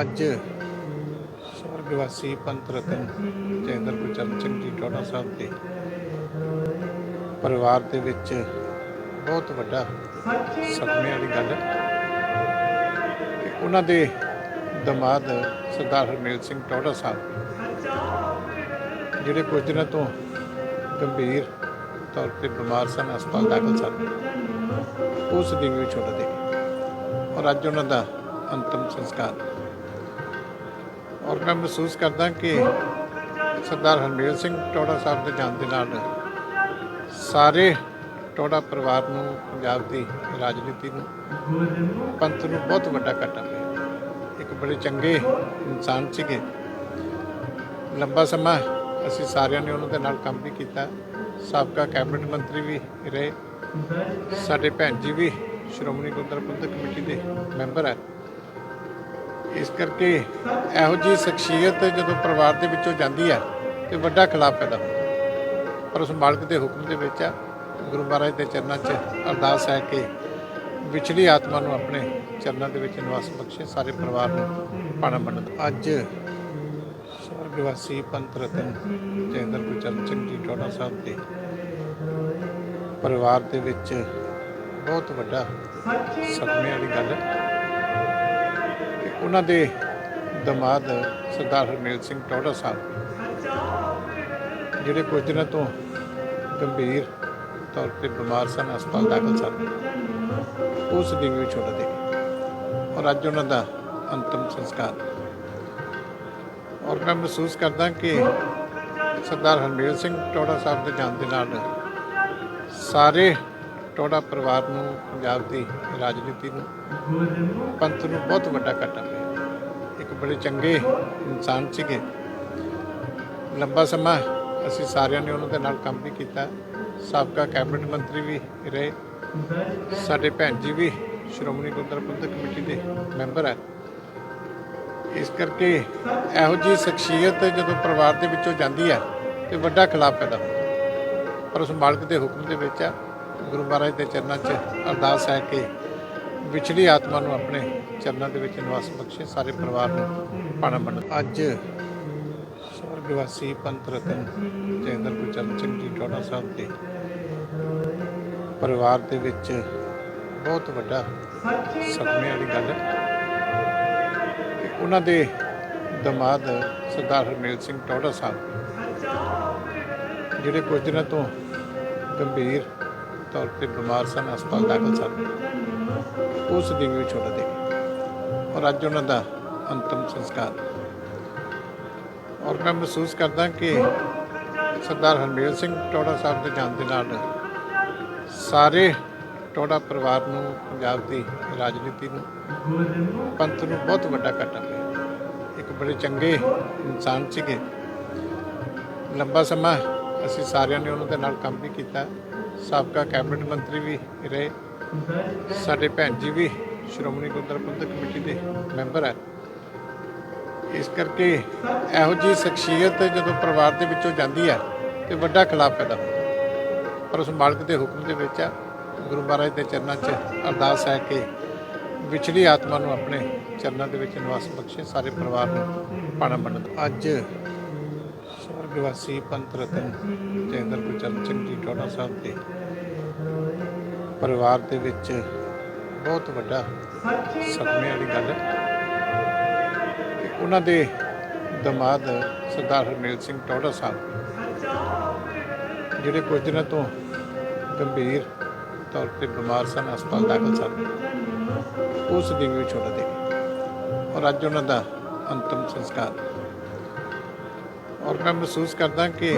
ਅੱਜ ਸਵਰਗਵਾਸੀ ਪੰਥ ਰਤਨ ਜੈਦਰ ਗੁਰਚਰਨ ਸਿੰਘ ਜੀ ਟੋੜਾ ਸਾਹਿਬ ਦੇ ਪਰਿਵਾਰ ਦੇ ਵਿੱਚ ਬਹੁਤ ਵੱਡਾ ਸਦਮੇ ਵਾਲੀ ਗੱਲ ਹੈ ਉਹਨਾਂ ਦੇ ਦਮਾਦ ਸਰਦਾਰ ਹਰਮੇਲ ਸਿੰਘ ਟੋੜਾ ਸਾਹਿਬ, ਜਿਹੜੇ ਕੁਝ ਦਿਨਾਂ ਤੋਂ ਗੰਭੀਰ ਤੌਰ ਤੇ ਬਿਮਾਰ ਸਨ, ਹਸਪਤਾਲ ਦਾਖਲ ਸਨ, ਉਸ ਦਿਨ ਵੀ ਛੁੱਟ ਦੇ ਔਰ ਅੱਜ ਉਹਨਾਂ ਦਾ ਅੰਤਮ ਸੰਸਕਾਰ ਔਰ ਮੈਂ ਮਹਿਸੂਸ ਕਰਦਾ ਕਿ ਸਰਦਾਰ ਹਰਮੇਲ ਸਿੰਘ ਟੋੜਾ ਸਾਹਿਬ ਦੇ ਜਾਣ ਦੇ ਨਾਲ ਸਾਰੇ ਟੋੜਾ ਪਰਿਵਾਰ ਨੂੰ, ਪੰਜਾਬ ਦੀ ਰਾਜਨੀਤੀ ਨੂੰ, ਪੰਥ ਨੂੰ ਬਹੁਤ ਵੱਡਾ ਘਾਟਾ ਪਿਆ। ਇੱਕ ਬੜੇ ਚੰਗੇ ਇਨਸਾਨ ਸੀਗੇ। ਲੰਬਾ ਸਮਾਂ ਅਸੀਂ ਸਾਰਿਆਂ ਨੇ ਉਹਨਾਂ ਦੇ ਨਾਲ ਕੰਮ ਵੀ ਕੀਤਾ। ਸਾਬਕਾ ਕੈਬਨਿਟ ਮੰਤਰੀ ਵੀ ਰਹੇ। ਸਾਡੇ ਭੈਣ ਜੀ ਵੀ ਸ਼੍ਰੋਮਣੀ ਗੁਰਦੁਆਰਾ ਪ੍ਰਬੰਧਕ ਕਮੇਟੀ ਦੇ ਮੈਂਬਰ ਹੈ ਇਸ ਕਰਕੇ ਇਹੋ ਜਿਹੀ ਸ਼ਖਸੀਅਤ ਜਦੋਂ ਪਰਿਵਾਰ ਦੇ ਵਿੱਚੋਂ ਜਾਂਦੀ ਹੈ ਤੇ ਵੱਡਾ ਖਿਲਾਫ ਪੈਦਾ ਹੁੰਦਾ ਪਰ ਉਸ ਮਾਲਕ ਦੇ ਹੁਕਮ ਦੇ ਵਿੱਚ ਆ ਗੁਰੂ ਮਹਾਰਾਜ ਦੇ ਚਰਨਾਂ 'ਚ ਅਰਦਾਸ ਹੈ ਕਿ ਵਿਛੜੀ ਆਤਮਾ ਨੂੰ ਆਪਣੇ ਚਰਨਾਂ ਦੇ ਵਿੱਚ ਨਿਵਾਸ ਬਖਸ਼ੇ, ਸਾਰੇ ਪਰਿਵਾਰ ਨੂੰ ਪਾਣਾ ਮੰਨਤ। ਅੱਜ ਸਵਰਗਵਾਸੀ ਪੰਥ ਰਤਨ ਜੈਦਰ ਗੁਰਚਰਨ ਸਿੰਘ ਜੀ ਟੋੜਾ ਸਾਹਿਬ ਦੇ ਪਰਿਵਾਰ ਦੇ ਵਿੱਚ ਬਹੁਤ ਵੱਡਾ ਸਦਮੇ ਵਾਲੀ ਗੱਲ ਹੈ। ਉਹਨਾਂ ਦੇ ਦਮਾਦ ਸਰਦਾਰ ਹਰਮੇਲ ਸਿੰਘ ਟੋੜਾ ਸਾਹਿਬ, ਜਿਹੜੇ ਕੁਝ ਦਿਨਾਂ ਤੋਂ ਗੰਭੀਰ ਤੌਰ ਤੇ ਬਿਮਾਰ ਸਨ, ਹਸਪਤਾਲ ਦਾਖਲ ਸਨ, ਉਸ ਦਿਨ ਵੀ ਛੁੱਟ ਦੇ ਔਰ ਅੱਜ ਉਹਨਾਂ ਦਾ ਅੰਤਮ ਸੰਸਕਾਰ। ਔਰ ਮੈਂ ਮਹਿਸੂਸ ਕਰਦਾ ਕਿ ਸਰਦਾਰ ਹਰਮੇਲ ਸਿੰਘ ਟੋੜਾ ਸਾਹਿਬ ਦੇ ਜਾਣ ਦੇ ਨਾਲ ਸਾਰੇ ਟੋੜਾ ਪਰਿਵਾਰ ਨੂੰ, ਪੰਜਾਬ ਦੀ ਰਾਜਨੀਤੀ ਨੂੰ, ਪੰਥ ਨੂੰ ਬਹੁਤ ਵੱਡਾ ਘਾਟਾ ਪਿਆ। ਇੱਕ ਬੜੇ ਚੰਗੇ ਇਨਸਾਨ ਸੀਗੇ। ਲੰਬਾ ਸਮਾਂ ਅਸੀਂ ਸਾਰਿਆਂ ਨੇ ਉਹਨਾਂ ਦੇ ਨਾਲ ਕੰਮ ਵੀ ਕੀਤਾ। ਸਾਬਕਾ ਕੈਬਨਿਟ ਮੰਤਰੀ ਵੀ ਰਹੇ। ਸਾਡੇ ਭੈਣ ਜੀ ਵੀ ਸ਼੍ਰੋਮਣੀ ਗੁਰਦੁਆਰਾ ਪ੍ਰਬੰਧਕ ਕਮੇਟੀ ਦੇ ਮੈਂਬਰ ਹੈ ਇਸ ਕਰਕੇ ਇਹੋ ਜਿਹੀ ਸ਼ਖਸੀਅਤ ਜਦੋਂ ਪਰਿਵਾਰ ਦੇ ਵਿੱਚੋਂ ਜਾਂਦੀ ਹੈ ਤੇ ਵੱਡਾ ਖਿਲਾਫ ਪੈਦਾ ਹੁੰਦਾ। ਪਰ ਉਸ ਮਾਲਕ ਦੇ ਹੁਕਮ ਦੇ ਵਿੱਚ ਆ। ਗੁਰੂ ਮਹਾਰਾਜ ਦੇ ਚਰਨਾਂ 'ਚ ਅਰਦਾਸ ਹੈ ਕਿ ਵਿਛੜੀ ਆਤਮਾ ਨੂੰ ਆਪਣੇ ਚਰਨਾਂ ਦੇ ਵਿੱਚ ਨਿਵਾਸ ਬਖਸ਼ੇ, ਸਾਰੇ ਪਰਿਵਾਰ ਨੂੰ ਪਾਣਾ ਬਣ। ਅੱਜ ਸਵਰਗਵਾਸੀ ਪੰਥ ਰਤਨ ਜੈਦਰ ਗੁਰਚਰਨ ਸਿੰਘ ਜੀ ਟੋੜਾ ਸਾਹਿਬ ਦੇ ਪਰਿਵਾਰ ਦੇ ਵਿੱਚ ਬਹੁਤ ਵੱਡਾ ਸਦਮੇ ਵਾਲੀ ਗੱਲ ਹੈ ਉਹਨਾਂ ਦੇ ਦਮਾਦ ਸਰਦਾਰ ਹਰਮੇਲ ਸਿੰਘ ਟੋੜਾ ਸਾਹਿਬ, ਜਿਹੜੇ ਕੁਝ ਦਿਨਾਂ ਤੋਂ ਗੰਭੀਰ ਤੌਰ ਤੇ ਬਿਮਾਰ ਸਨ, ਹਸਪਤਾਲ ਦਾਖਲ ਸਨ। ਉਸ ਦਿਨ ਵੀ ਛੁੱਟ ਦੇ ਔਰ ਅੱਜ ਉਹਨਾਂ ਦਾ ਅੰਤਮ ਸੰਸਕਾਰ। ਔਰ ਮੈਂ ਮਹਿਸੂਸ ਕਰਦਾ ਕਿ ਸਰਦਾਰ ਹਰਮੇਲ ਸਿੰਘ ਟੋੜਾ ਸਾਹਿਬ ਦੇ ਜਾਣ ਦੇ ਨਾਲ ਸਾਰੇ ਟੋੜਾ ਪਰਿਵਾਰ ਨੂੰ, ਪੰਜਾਬ ਦੀ ਰਾਜਨੀਤੀ ਨੂੰ, ਪੰਥ ਨੂੰ ਬਹੁਤ ਵੱਡਾ ਘਾਟਾ ਪਿਆ। ਇੱਕ ਬੜੇ ਚੰਗੇ ਇਨਸਾਨ ਸੀਗੇ। ਲੰਬਾ ਸਮਾਂ ਅਸੀਂ ਸਾਰਿਆਂ ਨੇ ਉਹਨਾਂ ਦੇ ਨਾਲ ਕੰਮ ਵੀ ਕੀਤਾ। ਸਾਬਕਾ ਕੈਬਨਿਟ ਮੰਤਰੀ ਵੀ ਰਹੇ। ਸਾਡੇ ਭੈਣ ਜੀ ਵੀ ਸ਼੍ਰੋਮਣੀ ਗੁਰਦੁਆਰਾ ਪ੍ਰਬੰਧਕ ਕਮੇਟੀ ਦੇ ਮੈਂਬਰ ਹੈ। ਇਸ ਕਰਕੇ ਇਹੋ ਜਿਹੀ ਸ਼ਖਸੀਅਤ ਜਦੋਂ ਪਰਿਵਾਰ ਦੇ ਵਿੱਚੋਂ ਜਾਂਦੀ ਹੈ ਤੇ ਵੱਡਾ ਖਿਲਾਫ ਪੈਦਾ ਹੁੰਦਾ ਪਰ ਉਸ ਮਾਲਕ ਦੇ ਹੁਕਮ ਦੇ ਵਿੱਚ ਆ। ਗੁਰੂ ਮਹਾਰਾਜ ਦੇ ਚਰਨਾਂ 'ਚ ਅਰਦਾਸ ਹੈ ਕਿ ਵਿਛੜੀ ਆਤਮਾ ਨੂੰ ਆਪਣੇ ਚਰਨਾਂ ਦੇ ਵਿੱਚ ਨਿਵਾਸ ਬਖਸ਼ੇ, ਸਾਰੇ ਪਰਿਵਾਰ ਨੂੰ ਪਾਣਾ ਮੰਨਣ ਅੱਜ ਸਵਰਗਵਾਸੀ ਪੰਥ ਰਤਨ ਜੈਦਰ ਗੁਰਚਰਨ ਸਿੰਘ ਜੀ ਟੋੜਾ ਸਾਹਿਬ ਦੇ ਪਰਿਵਾਰ ਦੇ ਵਿੱਚ ਬਹੁਤ ਵੱਡਾ ਸਦਮੇ ਵਾਲੀ ਗੱਲ ਹੈ। ਉਹਨਾਂ ਦੇ ਦਮਾਦ ਸਰਦਾਰ ਹਰਮੇਲ ਸਿੰਘ ਟੋੜਾ ਸਾਹਿਬ, ਜਿਹੜੇ ਕੁਝ ਦਿਨਾਂ ਤੋਂ ਗੰਭੀਰ ਤੌਰ ਤੇ ਬਿਮਾਰ ਸਨ, ਹਸਪਤਾਲ ਦਾਖਲ ਸਨ, ਉਸ ਦਿਨ ਵੀ ਛੁੱਟ ਦੇ ਔਰ ਅੱਜ ਉਹਨਾਂ ਦਾ ਅੰਤਮ ਸੰਸਕਾਰ ਔਰ ਮੈਂ ਮਹਿਸੂਸ ਕਰਦਾ ਕਿ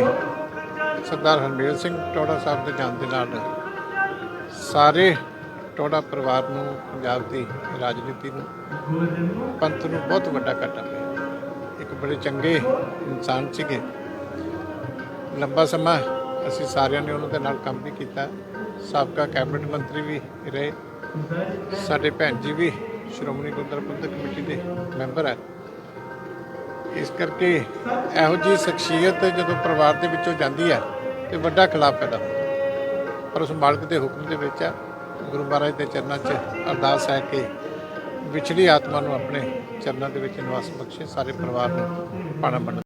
ਸਰਦਾਰ ਹਰਮੇਲ ਸਿੰਘ ਟੋੜਾ ਸਾਹਿਬ ਦੇ ਜਾਣ ਦੇ ਨਾਲ ਸਾਰੇ ਟੋੜਾ ਪਰਿਵਾਰ ਨੂੰ, ਪੰਜਾਬ ਦੀ ਰਾਜਨੀਤੀ ਨੂੰ, ਪੰਥ ਨੂੰ ਬਹੁਤ ਵੱਡਾ ਘਾਟਾ ਪਿਆ। ਇੱਕ ਬੜੇ ਚੰਗੇ ਇਨਸਾਨ ਸੀਗੇ। ਲੰਬਾ ਸਮਾਂ ਅਸੀਂ ਸਾਰਿਆਂ ਨੇ ਉਹਨਾਂ ਦੇ ਨਾਲ ਕੰਮ ਵੀ ਕੀਤਾ। ਸਾਬਕਾ ਕੈਬਨਿਟ ਮੰਤਰੀ ਵੀ ਰਹੇ। ਸਾਡੇ ਭੈਣ ਜੀ ਵੀ ਸ਼੍ਰੋਮਣੀ ਗੁਰਦੁਆਰਾ ਪ੍ਰਬੰਧਕ ਕਮੇਟੀ ਦੇ ਮੈਂਬਰ ਹੈ। ਇਸ ਕਰਕੇ ਇਹੋ ਜਿਹੀ ਸ਼ਖਸੀਅਤ ਜਦੋਂ ਪਰਿਵਾਰ ਦੇ ਵਿੱਚੋਂ ਜਾਂਦੀ ਹੈ ਤੇ ਵੱਡਾ ਖਿਲਾਫ ਪੈਦਾ ਹੁੰਦਾ। ਪਰ ਉਸ ਮਾਲਕ ਦੇ ਹੁਕਮ ਦੇ ਵਿੱਚ ਆ, ਗੁਰੂ ਮਹਾਰਾਜ ਦੇ ਚਰਨਾਂ 'ਚ ਅਰਦਾਸ ਹੈ ਕਿ ਵਿਛੜੀ ਆਤਮਾ ਨੂੰ ਆਪਣੇ ਚਰਨਾਂ ਦੇ ਵਿੱਚ ਨਿਵਾਸ ਬਖਸ਼ੇ, ਸਾਰੇ ਪਰਿਵਾਰ ਨੂੰ ਪਾਣਾ ਮੰਨ